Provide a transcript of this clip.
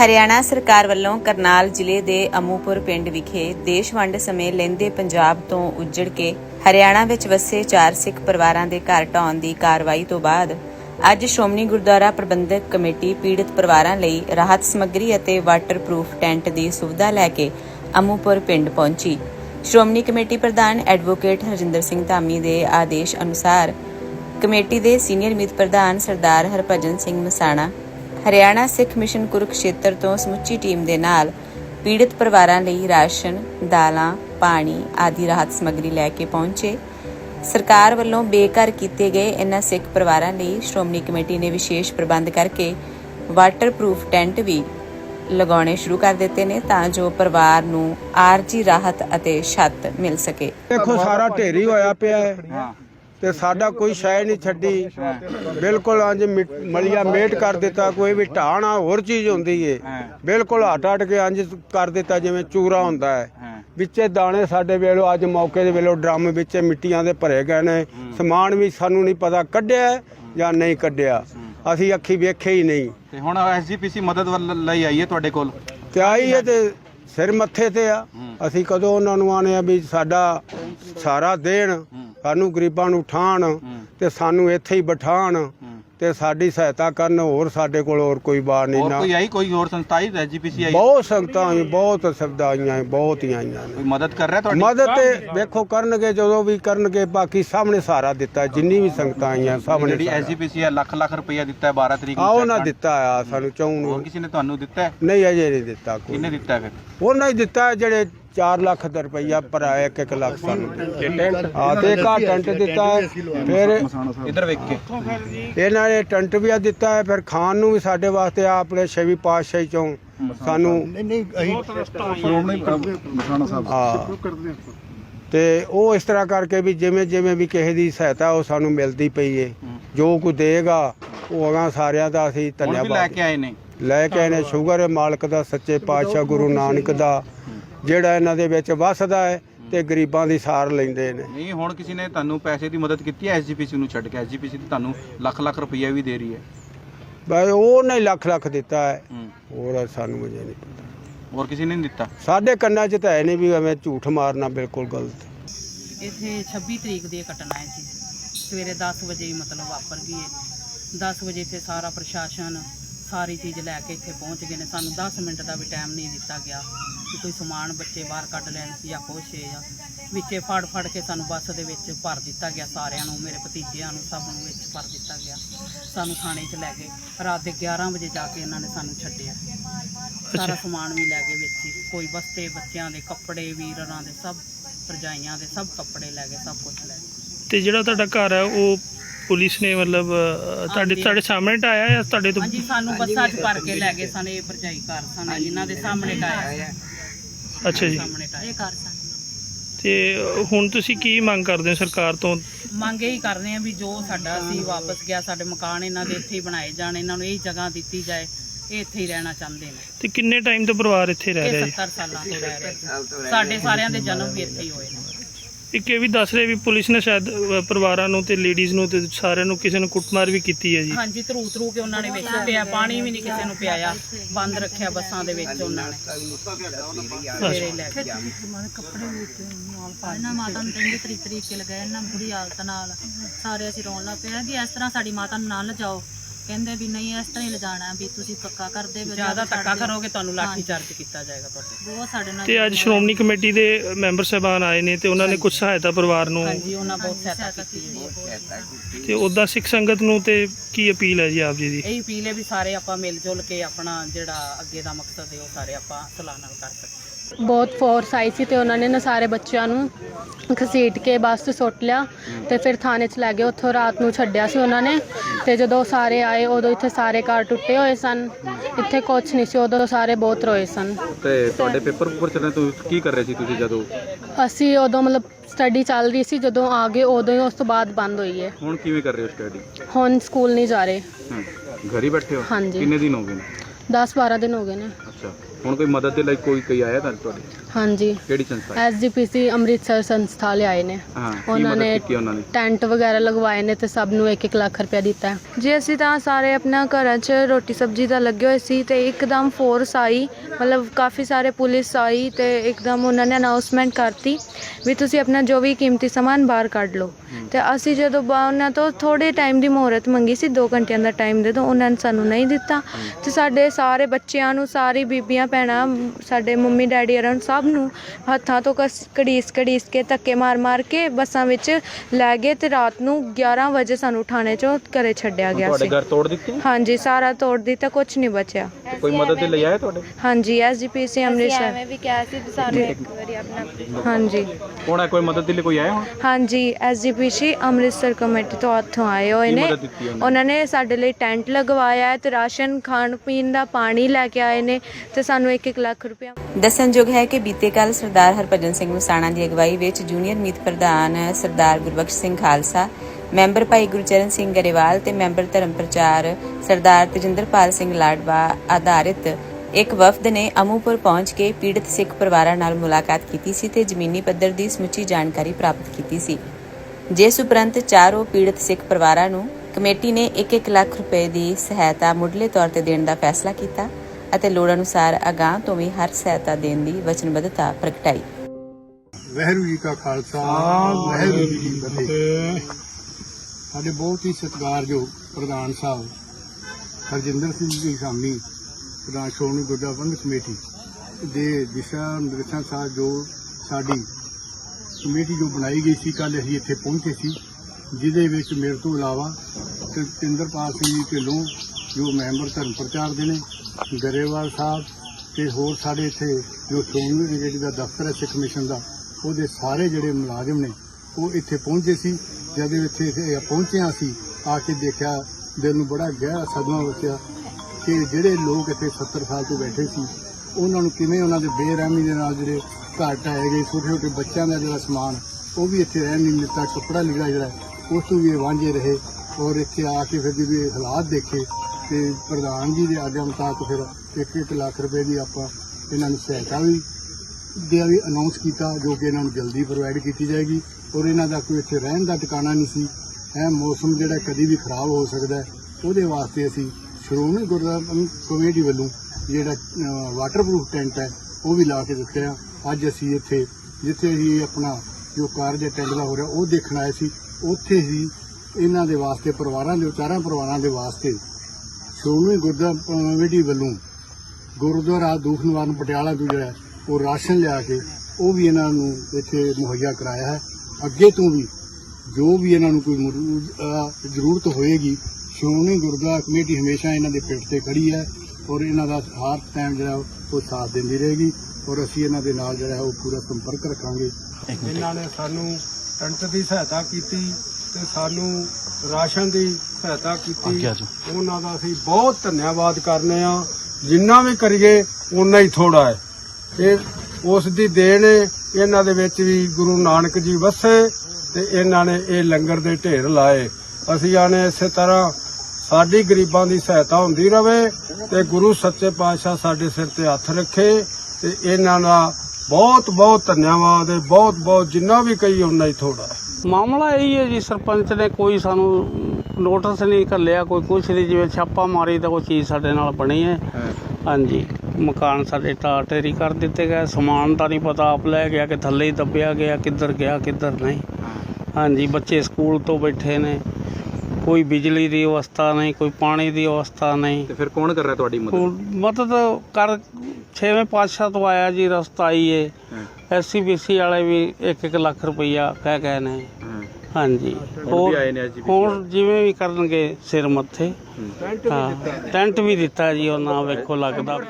ਹਰਿਆਣਾ ਸਰਕਾਰ ਵੱਲੋਂ ਕਰਨਾਲ ਜ਼ਿਲ੍ਹੇ ਦੇ ਅਮੂਪੁਰ ਪਿੰਡ ਵਿਖੇ ਦੇਸ਼ ਵੰਡ ਸਮੇਂ ਲਹਿੰਦੇ ਪੰਜਾਬ ਤੋਂ ਉੱਜੜ ਕੇ ਹਰਿਆਣਾ ਵਿੱਚ ਵਸੇ ਚਾਰ ਸਿੱਖ ਪਰਿਵਾਰਾਂ ਦੇ ਘਰ ਢਾਉਣ ਦੀ ਕਾਰਵਾਈ ਤੋਂ ਬਾਅਦ ਅੱਜ ਸ਼੍ਰੋਮਣੀ ਗੁਰਦੁਆਰਾ ਪ੍ਰਬੰਧਕ ਕਮੇਟੀ ਪੀੜਤ ਪਰਿਵਾਰਾਂ ਲਈ ਰਾਹਤ ਸਮੱਗਰੀ ਅਤੇ ਵਾਟਰਪ੍ਰੂਫ ਟੈਂਟ ਦੀ ਸੁਵਿਧਾ ਲੈ ਕੇ ਅਮੂਪੁਰ ਪਿੰਡ ਪਹੁੰਚੀ। ਸ਼੍ਰੋਮਣੀ ਕਮੇਟੀ ਪ੍ਰਧਾਨ ਐਡਵੋਕੇਟ ਹਰਜਿੰਦਰ ਸਿੰਘ ਧਾਮੀ ਦੇ ਆਦੇਸ਼ ਅਨੁਸਾਰ ਕਮੇਟੀ ਦੇ ਸੀਨੀਅਰ ਮੀਤ ਪ੍ਰਧਾਨ ਸਰਦਾਰ ਹਰਭਜਨ ਸਿੰਘ ਮਸਾਣਾ ਹਰਿਆਣਾ ਸਿੱਖ ਮਿਸ਼ਨ ਕੁਰੂਕਸ਼ੇਤਰ ਤੋਂ ਸਮੁੱਚੀ ਟੀਮ ਦੇ ਨਾਲ ਪੀੜਤ ਪਰਿਵਾਰਾਂ ਲਈ ਰਾਸ਼ਨ, ਦਾਲਾਂ, ਪਾਣੀ ਆਦਿ ਰਾਹਤ ਸਮੱਗਰੀ ਲੈ ਕੇ ਪਹੁੰਚੇ। ਸਰਕਾਰ ਵੱਲੋਂ ਬੇਘਰ ਕੀਤੇ ਗਏ ਇਨ੍ਹਾਂ ਸਿੱਖ ਪਰਿਵਾਰਾਂ ਲਈ ਸ਼੍ਰੋਮਣੀ ਕਮੇਟੀ ਨੇ ਵਿਸ਼ੇਸ਼ ਪ੍ਰਬੰਧ ਕਰਕੇ ਵਾਟਰਪ੍ਰੂਫ ਟੈਂਟ ਵੀ ਲਗਾਉਣੇ ਸ਼ੁਰੂ ਕਰ ਦਿੱਤੇ ਨੇ ਤਾਂ ਜੋ ਪਰਿਵਾਰ ਨੂੰ ਆਰਜੀ ਰਾਹਤ ਅਤੇ ਛੱਤ ਮਿਲ ਸਕੇ। ਦੇਖੋ ਸਾਰਾ ਢੇਰੀ ਹੋਇਆ ਪਿਆ ਹੈ। ਤੇ ਸਾਡਾ ਕੋਈ ਸ਼ੈ ਨਹੀਂ ਛੱਡੀ। ਬਿਲਕੁਲ ਅੰਜ ਮਲੀਆ ਮੇਟ ਕਰ ਦਿੱਤਾ ਕੋਈ ਵੀ ਢਾਣਾ ਹੋਰ ਚੀਜ਼ ਹੁੰਦੀ ਏ। ਬਿਲਕੁਲ ਹਟ ਹਟ ਕੇ ਅੰਜ ਕਰ ਦਿੱਤਾ ਜਿਵੇਂ ਚੂਰਾ ਹੁੰਦਾ ਹੈ। ਵਿੱਚੇ ਦਾਣੇ ਸਾਡੇ ਵੇਲੋ ਅੱਜ ਮੌਕੇ ਦੇ ਵੇਲੋ ਡਰਮ ਵਿੱਚ ਮਿੱਟੀਆਂ ਦੇ ਭਰੇ ਗਏ ਨੇ। ਸਮਾਨ ਵੀ ਸਾਨੂੰ ਨਹੀਂ ਪਤਾ ਕੱਢਿਆ ਜਾਂ ਨਹੀਂ ਕੱਢਿਆ। ਅਸੀਂ ਅੱਖੀ ਵੇਖੇ ਹੀ ਨਹੀਂ। ਤੇ ਹੁਣ ਐਸਜੀਪੀਸੀ ਮਦਦ ਲਈ ਆਈ ਹੈ ਤੁਹਾਡੇ ਕੋਲ? ਤੇ ਆਈ ਹੈ ਤੇ ਸਿਰ ਮੱਥੇ ਤੇ ਆ। ਅਸੀਂ ਕਦੋਂ ਉਹਨਾਂ ਨੂੰ ਆਨੇ ਆ ਵੀ ਸਾਡਾ ਸਾਰਾ ਦੇਣ। ਸਾਨੂੰ ਗਰੀਬਾਂ ਨੂੰ ਉਠਾਣ ਤੇ ਸਾਨੂੰ ਇੱਥੇ ਹੀ ਬਿਠਾਣ ਤੇ ਸਾਡੀ ਸਹਾਇਤਾ ਕਰਨ ਹੋਰ ਸਾਡੇ ਕੋਲ ਹੋਰ ਕੋਈ ਬਾਤ ਨਹੀਂ ਹੋਰ ਨਾ। ਕੋਈ ਆਈ ਕੋਈ ਹੋਰ ਸੰਸਥਾ ਆਈ ਐਸਜੀਪੀਸੀ ਆਈ? ਬਹੁਤ ਸੰਗਤਾਂ ਆਈਆਂ ਬਹੁਤ ਸ਼ਬਦਾਂ ਆਈਆਂ ਬਹੁਤ ਹੀ ਆਈਆਂ ਨੇ। ਕੋਈ ਮਦਦ ਕਰ ਰਿਹਾ ਤੁਹਾਡੀ? ਮਦਦ ਤੇ ਵੇਖੋ ਕਰਨਗੇ ਜਦੋਂ ਵੀ ਕਰਨਗੇ ਬਾਕੀ ਸਾਹਮਣੇ ਸਾਰਾ ਦਿੱਤਾ ਜਿੰਨੀ ਵੀ ਸੰਗਤਾਂ ਆਈਆਂ ਸਾਹਮਣੇ ਜਿਹੜੀ ਸਾਰਾ। ਐਸਜੀਪੀਸੀ ਹੈ ਲੱਖ ਲੱਖ ਰੁਪਈਆ ਦਿੱਤਾ ਹੈ 12 ਤਰੀਕ ਆ ਉਹਨਾਂ check ਦਿੱਤਾ ਆ ਸਾਨੂੰ ਚੌਂ ਨੂੰ। ਕਿਸੇ ਨੇ ਤੁਹਾਨੂੰ ਦਿੱਤਾ ਹੈ? ਨਹੀਂ ਅਜੇ ਨਹੀਂ ਦਿੱਤਾ ਕੋਈ। ਕਿਹਨੇ ਦਿੱਤਾ ਹੈ ਫਿਰ? ਉਹਨਾਂ ਹੀ ਦਿੱਤਾ ਹੈ ਜਿਹੜੇ 4 ਲੱਖ ਦਾ ਰੁਪਈਆ ਭਰਾਇਆ ਇੱਕ ਇੱਕ ਲੱਖ ਸਾਨੂੰ। ਆ ਤੇ ਆਹ ਟੈਂਟ ਦਿੱਤਾ ਹੈ ਫਿਰ ਇਧਰ ਵੇਖ ਕੇ ਇਹਨਾਂ ਨੇ ਟੈਂਟ ਵੀ ਆ ਦਿੱਤਾ ਹੈ ਫਿਰ ਖਾਣ ਨੂੰ ਵੀ ਸਾਡੇ ਵਾਸਤੇ ਆ ਆਪਣੇ ਛੇਵੀਂ ਪਾਤਸ਼ਾਹੀ ਚੋਂ ਸਾਨੂੰ ਹਾਂ। ਤੇ ਉਹ ਇਸ ਤਰ੍ਹਾਂ ਕਰਕੇ ਵੀ ਜਿਵੇਂ ਜਿਵੇਂ ਵੀ ਕਿਸੇ ਦੀ ਸਹਾਇਤਾ ਉਹ ਸਾਨੂੰ ਮਿਲਦੀ ਪਈ ਏ। ਜੋ ਕੋਈ ਦੇਗਾ ਉਹ ਅਗਾਂ ਸਾਰਿਆਂ ਦਾ ਅਸੀਂ ਵੀ ਲੈ ਧੰਨਵਾਦ ਕੇ ਆਏ ਨੇ। ਲੈ ਕੇ ਆਏ ਨੇ ਸ਼ੁਗਰ ਹੈ ਮਾਲਕ ਦਾ ਸੱਚੇ ਪਾਤਸ਼ਾਹ ਗੁਰੂ ਨਾਨਕ ਦਾ। ਜਿਹੜਾ ਇਹਨਾਂ ਦੇ ਵਿੱਚ ਵਸਦਾ ਹੈ ਤੇ ਗਰੀਬਾਂ ਦੀ ਸਾਰ ਲੈਂਦੇ ਨੇ। ਨਹੀਂ ਹੁਣ ਕਿਸੇ ਨੇ ਤੁਹਾਨੂੰ ਪੈਸੇ ਦੀ ਮਦਦ ਕੀਤੀ ਹੈ? ਐਸਜੀਪੀਸੀ ਨੂੰ ਛੱਡ ਕੇ ਐਸਜੀਪੀਸੀ ਤੇ ਤੁਹਾਨੂੰ ਲੱਖ ਲੱਖ ਰੁਪਈਆ ਵੀ ਦੇ ਰਹੀ ਹੈ? ਬਈ ਉਹ ਨਹੀਂ ਲੱਖ ਲੱਖ ਦਿੱਤਾ ਹੈ। ਹੋਰ ਸਾਨੂੰ ਅਜੇ ਨਹੀਂ ਪਤਾ। ਹੋਰ ਕਿਸੇ ਨੇ ਨਹੀਂ ਦਿੱਤਾ? ਸਾਡੇ ਕੰਨਾਂ 'ਚ ਤਾਂ ਹੈ ਨਹੀਂ ਵੀ ਐਵੇਂ ਝੂਠ ਮਾਰਨਾ ਬਿਲਕੁਲ ਗਲਤ। ਇੱਥੇ 26 ਤਰੀਕ ਦੀ ਘਟਨਾ ਹੈ ਜੀ। ਸਵੇਰੇ 10 ਵਜੇ ਹੀ ਮਤਲਬ ਵਾਪਰ ਗਈ ਹੈ। 10 ਵਜੇ ਇੱਥੇ ਸਾਰਾ ਪ੍ਰਸ਼ਾਸਨ ਸਾਰੀ ਚੀਜ਼ ਲੈ ਕੇ ਇੱਥੇ ਪਹੁੰਚ ਗਏ ਨੇ। ਸਾਨੂੰ 10 ਮਿੰਟ ਦਾ ਵੀ ਟਾਈਮ ਨਹੀਂ ਦਿੱਤਾ ਗਿਆ ਕਿ ਕੋਈ ਸਮਾਨ ਬੱਚੇ ਬਾਹਰ ਕੱਢ ਲੈਣ ਜਾਂ ਕੁਛ ਜਾਂ ਵਿੱਚੇ ਫੜ ਫੜ ਕੇ ਸਾਨੂੰ ਬੱਸ ਦੇ ਵਿੱਚ ਭਰ ਦਿੱਤਾ ਗਿਆ। ਸਾਰਿਆਂ ਨੂੰ ਮੇਰੇ ਭਤੀਜਿਆਂ ਨੂੰ ਸਭ ਨੂੰ ਵਿੱਚ ਭਰ ਦਿੱਤਾ ਗਿਆ। ਸਾਨੂੰ ਥਾਣੇ 'ਚ ਲੈ ਗਏ। ਰਾਤ ਦੇ 11 ਵਜੇ ਜਾ ਕੇ ਇਹਨਾਂ ਨੇ ਸਾਨੂੰ ਛੱਡਿਆ। ਸਾਰਾ ਸਮਾਨ ਵੀ ਲੈ ਗਏ ਵਿੱਚ ਹੀ। ਕੋਈ ਬਸਤੇ ਬੱਚਿਆਂ ਦੇ ਕੱਪੜੇ ਵੀਰਾਂ ਦੇ ਸਭ ਭਰਜਾਈਆਂ ਦੇ ਸਭ ਕੱਪੜੇ ਲੈ ਗਏ ਸਭ ਕੁਝ ਲੈ ਗਏ। ਤੇ ਜਿਹੜਾ ਤੁਹਾਡਾ ਘਰ ਹੈ ਉਹ ਪੁਲਿਸ ਨੇ ਮਤਲਬ ਤੁਹਾਡੇ ਹਾਂਜੀ। ਤੁਹਾਡੇ ਸਾਹਮਣੇ ਢਾਇਆ ਜਾਂ ਤੁਹਾਡੇ ਤੋਂ ਹਾਂਜੀ ਸਾਨੂੰ ਬੱਸਾਂ 'ਚ ਭਰ ਕੇ ਲੈ ਗਏ ਸਨ ਇਹ ਭਰਜਾਈ ਘਰ ਸਨ ਇਹਨਾਂ ਦੇ ਸਾਹਮਣੇ ਟਾਇਆ ਅੱਛਾ ਜੀ। ਸਾਹਮਣੇ ਟਾਇਆ ਇਹ ਘਰ ਸਨ। ਤੇ ਹੁਣ ਤੁਸੀਂ ਕੀ ਮੰਗ ਕਰਦੇ ਹੋ ਸਰਕਾਰ ਤੋਂ? ਮੰਗ ਇਹੀ ਕਰਨੇ ਆ ਵੀ ਜੋ ਸਾਡਾ ਸੀ ਵਾਪਸ ਗਿਆ ਸਾਡੇ ਮਕਾਨ ਇਹਨਾਂ ਦੇ ਇੱਥੇ ਹੀ ਬਣਾਏ ਜਾਣ ਇਹਨਾਂ ਨੂੰ ਇਹ ਜਗ੍ਹਾ ਦਿੱਤੀ ਜਾਏ ਇਹ ਇੱਥੇ ਹੀ ਰਹਿਣਾ ਚਾਹੁੰਦੇ ਨੇ। ਤੇ ਕਿੰਨੇ ਟਾਈਮ ਤੋਂ ਪਰਿਵਾਰ ਇੱਥੇ ਰਹਿ ਰਿਹਾ ਇਹ ਜੀ? 70 ਸਾਲਾਂ ਤੋਂ ਰਹਿ ਰਹੇ ਨੇ। ਸਾਡੇ ਸਾਰਿਆਂ ਦੇ ਜਨਮ ਵੀ ਇੱਥੇ ਹੀ ਹੋਏ ਨੇ। ਇੱਕ ਇਹ ਵੀ ਦੱਸ ਰਹੇ ਵੀ ਪੁਲਿਸ ਨੇ ਸ਼ਾਇਦ ਅਹ, ਪਰਿਵਾਰਾਂ ਨੂੰ ਤੇ ਲੇਡੀਜ਼ ਨੂੰ ਤੇ ਸਾਰਿਆਂ ਨੂੰ ਕਿਸੇ ਨੂੰ ਕੁੱਟਮਾਰ ਵੀ ਕੀਤੀ ਹੈ ਜੀ। ਹਾਂਜੀ ਧਰੂ ਧਰੂ ਕੇ ਉਹਨਾਂ ਨੇ ਵਿੱਚ ਪਿਆ ਪਾਣੀ ਵੀ ਨਹੀਂ ਕਿਸੇ ਨੂੰ ਪਿਆਇਆ। ਬੰਦ ਰੱਖਿਆ ਬੱਸਾਂ ਦੇ ਵਿੱਚ ਉਹਨਾਂ ਨੇ। ਮੇਰੇ ਲੈ ਕੇ ਇਹਨਾਂ ਮਾਤਾ ਨੂੰ ਕਹਿੰਦੇ ਤਰੀਕ ਤਰੀਕ ਕੇ ਲਗਾਏ ਇਹਨਾਂ ਬੁਰੀ ਹਾਲਤ ਨਾਲ। ਸਾਰੇ ਅਸੀਂ ਰੋਣ ਲੱਗ ਪਏ ਕਿ ਇਸ ਤਰ੍ਹਾਂ ਸਾਡੀ ਮਾਤਾ ਨੂੰ ਨਾ ਲਿਜਾਓ। ਕਹਿੰਦੇ ਵੀ ਨਹੀਂ ਇਸ ਤਰ੍ਹਾਂ ਹੀ ਲਿਜਾਣਾ ਵੀ ਤੁਸੀਂ ਧੱਕਾ ਕਰਦੇ ਹੋ ਜ਼ਿਆਦਾ ਧੱਕਾ। ਕਰੋਗੇ ਤੁਹਾਨੂੰ ਲਾਠੀ ਚਾਰਜ ਕੀਤਾ ਜਾਏਗਾ ਤੁਹਾਡੇ। ਬਹੁਤ ਸਾਡੇ ਨਾਲ ਤੇ ਅੱਜ ਸ਼੍ਰੋਮਣੀ ਕਮੇਟੀ ਦੇ ਮੈਂਬਰ ਸਾਹਿਬਾਨ ਆਏ ਨੇ ਤੇ ਉਹਨਾਂ ਨੇ ਕੁਝ ਸਹਾਇਤਾ ਪਰਿਵਾਰ ਨੂੰ ਹਾਂਜੀ ਉਹਨਾਂ ਬਹੁਤ ਸਹਾਇਤਾ ਕੀਤੀ। ਤੇ ਉਹਦਾ ਸਿੱਖ ਸੰਗਤ ਨੂੰ ਤੇ ਕੀ ਅਪੀਲ ਹੈ ਜੀ ਆਪ ਜੀ ਦੀ? ਇਹ ਅਪੀਲ ਹੈ ਵੀ ਸਾਰੇ ਆਪਾਂ ਮਿਲ ਜੁਲ ਕੇ ਆਪਣਾ ਜਿਹੜਾ ਅੱਗੇ ਦਾ ਮਕਸਦ ਹੈ ਉਹ ਸਾਰੇ ਆਪਾਂ ਸਲਾਹ ਨਾਲ ਕਰ ਸਕੀਏ। ਬਹੁਤ ਫੋਰਸ ਆਈ ਸੀ ਤੇ ਉਹਨਾਂ ਨੇ ਨਾ ਸਾਰੇ ਬੱਚਿਆਂ ਨੂੰ ਘਸੀਟ ਕੇ ਬੱਸ 'ਚ ਸੁੱਟ ਲਿਆ ਤੇ ਫਿਰ ਥਾਣੇ 'ਚ ਲੈ ਗਏ ਉੱਥੋਂ ਰਾਤ ਨੂੰ ਛੱਡਿਆ ਸੀ ਉਹਨਾਂ ਨੇ ਤੇ ਜਦੋਂ ਸਾਰੇ ਆਏ ਉਦੋਂ ਇੱਥੇ ਸਾਰੇ ਘਰ ਟੁੱਟੇ ਹੋਏ ਸਨ ਇੱਥੇ ਕੁਝ ਨਹੀਂ ਸੀ ਉਦੋਂ ਸਾਰੇ ਬਹੁਤ ਰੋਏ ਸਨ। ਤੇ ਤੁਹਾਡੇ ਪੇਪਰ ਉੱਪਰ ਚੱਲਣੇ ਤੁਸੀਂ ਕੀ ਕਰ ਰਹੇ ਸੀ ਤੁਸੀਂ ਜਦੋਂ? ਅਸੀਂ ਉਦੋਂ ਮਤਲਬ ਸਟੱਡੀ ਚੱਲ ਰਹੀ ਸੀ ਜਦੋਂ ਆ ਗਏ ਉਦੋਂ ਹੀ ਉਸ ਤੋਂ ਬਾਅਦ ਬੰਦ ਹੋਈ ਹੈ। ਹੁਣ ਕਿਵੇਂ ਕਰ ਰਹੇ ਹੋ ਸਟੱਡੀ ਹੁਣ ਸਕੂਲ ਨਹੀਂ ਜਾ ਰਹੇ। ਘਰ ਹੀ ਬੈਠੇ ਹੋ? ਹਾਂਜੀ। ਕਿੰਨੇ ਦਿਨ ਹੋ ਗਏ ਨੇ? 10 12 ਦਿਨ ਹੋ ਗਏ ਨੇ। ਅੱਛਾ। ਹੁਣ ਕੋਈ ਮਦਦ ਦੇ ਲਈ ਕੋਈ ਕੋਈ ਆਇਆ ਤਾਂ ਤੁਹਾਡੇ? ਹਾਂਜੀ। ਕਿਹੜੀ ਸੰਸਥਾ ਹੈ? ਐਸਜੀਪੀਸੀ ਅੰਮ੍ਰਿਤਸਰ ਸੰਸਥਾ ਲਿਆਏ ਨੇ। ਹਾਂ ਕੀ ਉਹਨਾਂ ਮਦਦ ਨੇ ਕੀਤੀ ਉਹਨਾਂ ਨੇ? ਟੈਂਟ ਵਗੈਰਾ ਲਗਵਾਏ ਨੇ ਤੇ ਸਭ ਨੂੰ 1-1 ਲੱਖ ਰੁਪਇਆ ਦਿੱਤਾ ਹੈ। ਜੀ ਅਸੀਂ ਤਾਂ ਸਾਰੇ ਆਪਣਾ ਘਰਾਂ 'ਚ ਰੋਟੀ ਸਬਜ਼ੀ ਦਾ ਲੱਗੇ ਹੋਏ ਸੀ ਤੇ ਇੱਕਦਮ ਫੋਰਸ ਆਈ। ਮਤਲਬ ਕਾਫੀ ਸਾਰੇ ਪੁਲਿਸ ਆਈ ਤੇ ਇੱਕਦਮ ਉਹਨਾਂ ਨੇ ਅਨਾਉਂਸਮੈਂਟ ਕਰਤੀ ਵੀ ਤੁਸੀਂ ਆਪਣਾ ਜੋ ਵੀ ਕੀਮਤੀ ਸਮਾਨ ਬਾਹਰ ਕੱਢ ਲਓ। ਤੇ ਅਸੀਂ ਜਦੋਂ ਬਾ ਉਹਨਾਂ ਤੋਂ ਥੋੜੇ ਟਾਈਮ ਦੀ ਮਹੂਰਤ ਮੰਗੀ ਸੀ 2 ਘੰਟਿਆਂ ਦਾ ਟਾਈਮ ਦੇ ਦਿਓ ਉਹਨਾਂ ਨੇ ਸਾਨੂੰ ਨਹੀਂ ਦਿੱਤਾ। ਤੇ ਸਾਡੇ ਸਾਰੇ ਬੱਚਿਆਂ ਨੂੰ ਸਾਰੀ ਬੀਬੀਆਂ ਭੈਣਾਂ ਸਾਡੇ ਮੰਮੀ ਡੈਡੀ ਅਰਨ ਸਭ ਨੂੰ ਹੱਥਾਂ ਤੋਂ ਕਸ ਕੜੀਸ ਕੜੀਸ ਕੇ ਧੱਕੇ ਮਾਰ ਮਾਰ ਕੇ ਬੱਸਾਂ ਵਿੱਚ ਲੈ ਗਏ ਤੇ ਰਾਤ ਨੂੰ 11 ਵਜੇ ਸਾਨੂੰ ਥਾਣੇ ਚੋਂ ਘਰੇ ਛੱਡਿਆ ਗਿਆ ਤੁਹਾਡੇ ਸੀ। ਘਰ ਤੋੜ ਦਿੱਤੇ? ਹਾਂਜੀ ਸਾਰਾ ਤੋੜ ਦਿੱਤਾ ਕੁਝ ਨਹੀਂ ਬਚਿਆ। ਤੇ ਕੋਈ ਮਦਦ ਦੇ ਲਈ ਆਇਆ ਤੁਹਾਡੇ? ਹਾਂਜੀ ਐਸਜੀਪੀਸੀ ਅੰਮ੍ਰਿਤਸਰ। ਐਵੇਂ ਵੀ ਕਿਹਾ ਸੀ ਵੀ ਸਾਨੂੰ ਇੱਕ ਵਾਰੀ ਆਪਣਾ ਹਾਂਜੀ। ਹੁਣ ਹੈ? ਕੋਈ ਮਦਦ ਦੇ ਲਈ ਕੋਈ ਆਇਆ ਹੁਣ? ਹਾਂਜੀ ਐਸਜੀਪੀਸੀ ਅੰਮ੍ਰਿਤਸਰ ਕਮੇਟੀ ਤੋਂ ਉੱਥੋਂ ਆਏ ਹੋਏ ਕੀ ਨੇ। ਮਦਦ ਦਿੱਤੀ ਉਹਨਾਂ? ਉਹਨਾਂ ਨੇ ਸਾਡੇ ਲਈ ਟੈਂਟ ਲਗਵਾਇਆ ਹੈ ਤੇ ਰਾਸ਼ਨ ਖਾਣ ਪੀਣ ਦਾ ਪਾਣੀ ਲੈ ਕੇ ਆਏ ਨੇ। ਤੇ ਸਾਨੂੰ 1-1 ਲੱਖ ਰੁਪਇਆ ਦੱਸਣਯੋਗ ਹੈ ਕਿ ਬੀਤੇ ਕੱਲ ਸਰਦਾਰ ਹਰਭਜਨ ਸਿੰਘ ਮਸਾਣਾ ਦੀ ਅਗਵਾਈ ਵਿੱਚ ਜੂਨੀਅਰ ਮੀਤ ਪ੍ਰਧਾਨ ਸਰਦਾਰ ਗੁਰਬਖਸ਼ ਸਿੰਘ ਖਾਲਸਾ, ਮੈਂਬਰ ਭਾਈ ਗੁਰਚਰਨ ਸਿੰਘ ਗਰੇਵਾਲ ਤੇ ਮੈਂਬਰ ਧਰਮ ਪ੍ਰਚਾਰ ਸਰਦਾਰ ਤਜਿੰਦਰਪਾਲ ਸਿੰਘ ਲਾਡਵਾ ਆਧਾਰਿਤ ਇੱਕ ਵਫਦ ਨੇ ਅਮੂਪੁਰ ਪਹੁੰਚ ਕੇ ਪੀੜਤ ਸਿੱਖ ਪਰਿਵਾਰਾਂ ਨਾਲ ਮੁਲਾਕਾਤ ਕੀਤੀ ਸੀ ਤੇ ਜ਼ਮੀਨੀ ਪੱਧਰ ਦੀ ਸਮੁੱਚੀ ਜਾਣਕਾਰੀ ਪ੍ਰਾਪਤ ਕੀਤੀ ਸੀ। ਜਿਸ ਉਪਰੰਤ ਚਾਰੋਂ ਪੀੜਤ ਸਿੱਖ ਪਰਿਵਾਰਾਂ ਨੂੰ ਕਮੇਟੀ ਨੇ 1-1 ਲੱਖ ਰੁਪਏ ਦੀ ਸਹਾਇਤਾ ਮੁੱਢਲੇ ਤੌਰ ਤੇ ਦੇਣ ਦਾ ਫੈਸਲਾ ਕੀਤਾ ਅਤੇ ਲੋੜ ਅਨੁਸਾਰ ਅਗਾਂਹ ਤੋਂ ਵੀ ਹਰ ਸਹਾਇਤਾ ਦੇਣ ਦੀ ਵਚਨਬੱਧਤਾ ਪ੍ਰਗਟਾਈ। ਵਾਹਿਗੁਰੂ ਜੀ ਕਾ ਖਾਲਸਾ ਵਾਹਿਗੁਰੂ ਜੀ ਕੀ ਫਤਿਹ। ਸਾਡੇ ਬਹੁਤ ਹੀ ਸਤਿਕਾਰਯੋਗ ਪ੍ਰਧਾਨ ਸਾਹਿਬ ਹਰਜਿੰਦਰ ਸਿੰਘ ਜੀ ਸਾਮੀ ਪ੍ਰਧਾਨ ਸ਼੍ਰੋਮਣੀ ਗੁਰਦੁਆਰਾ ਪ੍ਰਬੰਧਕ ਕਮੇਟੀ ਦੇ ਦਿਸ਼ਾ ਨਿਰਦੇਸ਼ਾਂ ਸਾਹਿਬ ਜੋ ਸਾਡੀ ਕਮੇਟੀ ਜੋ ਬਣਾਈ ਗਈ ਸੀ ਕੱਲ ਅਸੀਂ ਇੱਥੇ ਪਹੁੰਚੇ ਸੀ ਜਿਹਦੇ ਵਿੱਚ ਮੇਰੇ ਤੋਂ ਇਲਾਵਾ ਤਿੰਦਰਪਾਲ ਸਿੰਘ ਜੀ ਢਿੱਲੋਂ ਜੋ ਮੈਂਬਰ ਧਰਮ ਪ੍ਰਚਾਰ ਦੇ ਨੇ ਗਰੇਵਾਲ ਸਾਹਿਬ ਤੇ ਹੋਰ ਸਾਡੇ ਇੱਥੇ ਜੋ ਸ਼੍ਰੋਮਣੀ ਕਮੇਟੀ ਦਾ ਦਫ਼ਤਰ ਹੈ, ਸਿੱਖ ਮਿਸ਼ਨ ਦਾ, ਉਹਦੇ ਸਾਰੇ ਜਿਹੜੇ ਮੁਲਾਜ਼ਮ ਨੇ, ਉਹ ਇੱਥੇ ਪਹੁੰਚੇ ਸੀ। ਜਦ ਇੱਥੇ ਪਹੁੰਚਿਆ ਸੀ, ਆ ਕੇ ਦੇਖਿਆ, ਦਿਲ ਨੂੰ ਬੜਾ ਗਹਿਰਾ ਸਦਮਾ ਬਚਿਆ ਕਿ ਜਿਹੜੇ ਲੋਕ ਇੱਥੇ 70 ਸਾਲ ਤੋਂ ਬੈਠੇ ਸੀ, ਉਹਨਾਂ ਨੂੰ ਕਿਵੇਂ ਉਹਨਾਂ ਦੇ ਬੇਰਹਿਮੀ ਦੇ ਨਾਲ ਜਿਹੜੇ ਘਰ ਢਾਏ ਗਏ ਛੋਟੇ ਛੋਟੇ ਬੱਚਿਆਂ ਦਾ ਜਿਹੜਾ ਸਮਾਨ, ਉਹ ਵੀ ਇੱਥੇ ਰਹਿਣ ਨਹੀਂ ਦਿੱਤਾ, ਕੱਪੜਾ ਲੀੜਾ ਜਿਹੜਾ, ਉਸ ਤੋਂ ਵੀ ਇਹ ਵਾਂਝੇ ਰਹੇ ਔਰ ਇੱਥੇ ਆ ਕੇ ਫਿਰ ਜਦੋਂ ਇਹ ਹਾਲਾਤ ਦੇਖੇ ਤੇ ਪ੍ਰਧਾਨ ਜੀ ਦੇ ਆਗਿਆ ਮੁਤਾਬਕ ਫਿਰ ਇੱਕ ਇੱਕ ਲੱਖ ਰੁਪਏ ਦੀ ਆਪਾਂ ਇਹਨਾਂ ਨੂੰ ਸਹਾਇਤਾ ਵੀ ਦੇ ਵੀ ਅਨਾਉਂਸ ਕੀਤਾ, ਜੋ ਕਿ ਇਹਨਾਂ ਨੂੰ ਜਲਦੀ ਪ੍ਰੋਵਾਈਡ ਕੀਤੀ ਜਾਏਗੀ। ਔਰ ਇਹਨਾਂ ਦਾ ਕੋਈ ਇੱਥੇ ਰਹਿਣ ਦਾ ਟਿਕਾਣਾ ਨਹੀਂ ਸੀ। ਇਹ ਮੌਸਮ ਜਿਹੜਾ ਕਦੀ ਵੀ ਖਰਾਬ ਹੋ ਸਕਦਾ ਉਹਦੇ ਵਾਸਤੇ ਅਸੀਂ ਸ਼੍ਰੋਮਣੀ ਗੁਰਦੁਆਰਾ ਕਮੇਟੀ ਵੱਲੋਂ ਜਿਹੜਾ ਵਾਟਰਪ੍ਰੂਫ ਟੈਂਟ ਹੈ, ਉਹ ਵੀ ਲਾ ਕੇ ਦਿੱਤੇ ਆ। ਅੱਜ ਅਸੀਂ ਇੱਥੇ, ਜਿੱਥੇ ਹੀ ਆਪਣਾ ਜੋ ਕਾਰਜ ਟੈਂਟ ਦਾ ਹੋ ਰਿਹਾ, ਉਹ ਦੇਖਣ ਆਏ ਸੀ। ਉੱਥੇ ਹੀ ਇਹਨਾਂ ਦੇ ਵਾਸਤੇ, ਪਰਿਵਾਰਾਂ ਦੇ, ਚਾਰਾਂ ਪਰਿਵਾਰਾਂ ਦੇ ਵਾਸਤੇ ਸ਼੍ਰੋਮਣੀ ਗੁਰਦੁਆਰਾ ਕਮੇਟੀ ਵੱਲੋਂ ਗੁਰਦੁਆਰਾ ਦੂਖ ਪਟਿਆਲਾ ਤੋਂ ਜਿਹੜਾ ਉਹ ਰਾਸ਼ਨ ਲਿਆ ਕੇ ਉਹ ਵੀ ਇਹਨਾਂ ਨੂੰ ਇੱਥੇ ਮੁਹੱਈਆ ਕਰਾਇਆ ਹੈ। ਅੱਗੇ ਤੋਂ ਵੀ ਜੋ ਵੀ ਇਹਨਾਂ ਨੂੰ ਕੋਈ ਜ਼ਰੂਰਤ ਹੋਏਗੀ ਸ਼੍ਰੋਮਣੀ ਗੁਰਦੁਆਰਾ ਕਮੇਟੀ ਹਮੇਸ਼ਾ ਇਹਨਾਂ ਦੇ ਪਿੱਠ ਤੇ ਖੜੀ ਹੈ ਔਰ ਇਹਨਾਂ ਦਾ ਹਰ ਟਾਈਮ ਜਿਹੜਾ ਉਹ ਸਾਥ ਦਿੰਦੀ ਰਹੇਗੀ ਔਰ ਅਸੀਂ ਇਹਨਾਂ ਦੇ ਨਾਲ ਜਿਹੜਾ ਉਹ ਪੂਰਾ ਸੰਪਰਕ ਰੱਖਾਂਗੇ। ਇਹਨਾਂ ਨੇ ਸਾਨੂੰ ਟੈਂਟ ਦੀ ਸਹਾਇਤਾ ਕੀਤੀ। ਤੇ ਸਾਨੂੰ ਰਾਸ਼ਨ ਦੀ ਸਹਾਇਤਾ ਕੀਤੀ। ਉਹਨਾਂ ਦਾ ਅਸੀਂ ਬਹੁਤ ਧੰਨਵਾਦ ਕਰਨੇ ਆ। ਜਿੰਨਾ ਵੀ ਕਰੀਏ ਉਨਾ ਹੀ ਥੋੜਾ ਹੈ। ਇਹ ਉਸ ਦੀ ਦੇਣ। ਇਹਨਾਂ ਦੇ ਵਿੱਚ ਵੀ ਗੁਰੂ ਨਾਨਕ ਜੀ ਵਸੇ ਤੇ ਇਹਨਾਂ ਨੇ ਇਹ ਲੰਗਰ ਦੇ ਢੇਰ ਲਾਏ। ਅਸੀਂ ਆਨੇ ਇਸੇ ਤਰ੍ਹਾਂ ਸਾਡੀ ਗਰੀਬਾਂ ਦੀ ਸਹਾਇਤਾ ਹੁੰਦੀ ਰਵੇ ਤੇ ਗੁਰੂ ਸੱਚੇ ਪਾਤਸ਼ਾਹ ਸਾਡੇ ਸਿਰ ਤੇ ਹੱਥ ਰੱਖੇ ਤੇ ਇਹਨਾਂ ਦਾ ਬਹੁਤ ਬਹੁਤ ਧੰਨਵਾਦ ਹੈ। ਬਹੁਤ ਬਹੁਤ ਜਿੰਨਾ ਵੀ ਕਹੀ ਉਨਾ ਹੀ ਥੋੜਾ ਮਾਮਲਾ ਇਹੀ ਹੈ ਜੀ ਸਰਪੰਚ ਨੇ ਕੋਈ ਸਾਨੂੰ ਨੋਟਿਸ ਨਹੀਂ ਘੱਲਿਆ ਕੋਈ ਕੁਛ ਨਹੀਂ ਜਿਵੇਂ ਛਾਪਾ ਮਾਰੀ ਤਾਂ ਕੋਈ ਚੀਜ਼ ਸਾਡੇ ਨਾਲ ਬਣੀ ਹੈ। ਹਾਂਜੀ ਮਕਾਨ ਸਾਡੇ ਢੇਰੀ ਕਰ ਦਿੱਤੇ ਗਏ ਸਮਾਨ ਦਾ ਨਹੀਂ ਪਤਾ ਆਪ ਲੈ ਗਿਆ ਕਿ ਥੱਲੇ ਹੀ ਦੱਬਿਆ ਗਿਆ ਕਿੱਧਰ ਗਿਆ ਕਿੱਧਰ ਨਹੀਂ। ਹਾਂਜੀ ਬੱਚੇ ਸਕੂਲ ਤੋਂ ਬੈਠੇ ਨੇ। ਕੋਈ ਬਿਜਲੀ ਦੀ ਅਵਸਥਾ ਨਹੀਂ ਕੋਈ ਪਾਣੀ ਦੀ ਅਵਸਥਾ ਨਹੀਂ। ਤੇ ਫਿਰ ਕੌਣ ਕਰ ਰਿਹਾ ਤੁਹਾਡੀ ਮਦਦ? ਮਦਦ ਕਰ ਛੇਵੇਂ ਪਾਤਸ਼ਾਹ ਤੋਂ ਆਇਆ ਜੀ ਰਸਤਾ ਆਈ ਏ। ਐਸਸੀਬੀਸੀ ਵਾਲੇ ਵੀ 1-1 ਲੱਖ ਰੁਪਈਆ ਕਹਿ ਗਏ ਨੇ। ਹਾਂਜੀ। SGPC ਹੁਣ ਜਿਵੇਂ ਵੀ ਕਰਨਗੇ ਸਿਰ ਮੱਥੇ। ਟੈਂਟ ਵੀ ਦਿੱਤਾ ਜੀ ਉਹਨਾਂ ਵੇਖੋ ਲੱਗਦਾ ਪਿਆ।